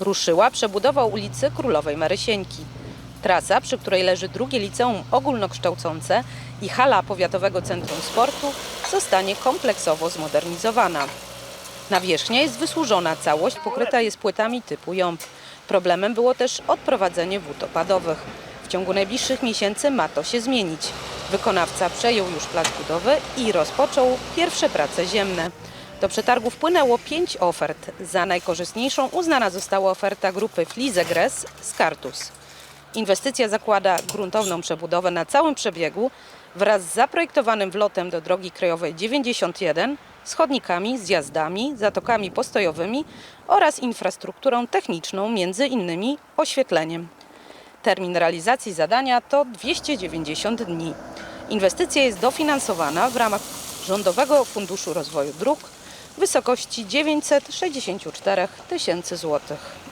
Ruszyła przebudowa ulicy Królowej Marysieńki. Trasa, przy której leży drugie liceum ogólnokształcące i hala Powiatowego Centrum Sportu, zostanie kompleksowo zmodernizowana. Nawierzchnia jest wysłużona, całość pokryta jest płytami typu jąb. Problemem było też odprowadzenie wód opadowych. W ciągu najbliższych miesięcy ma to się zmienić. Wykonawca przejął już plac budowy i rozpoczął pierwsze prace ziemne. Do przetargu wpłynęło pięć ofert. Za najkorzystniejszą uznana została oferta grupy Flizegres z Kartus. Inwestycja zakłada gruntowną przebudowę na całym przebiegu wraz z zaprojektowanym wlotem do drogi krajowej 91, z chodnikami, zjazdami, zatokami postojowymi oraz infrastrukturą techniczną, między innymi oświetleniem. Termin realizacji zadania to 290 dni. Inwestycja jest dofinansowana w ramach Rządowego Funduszu Rozwoju Dróg w wysokości 964 tysięcy złotych.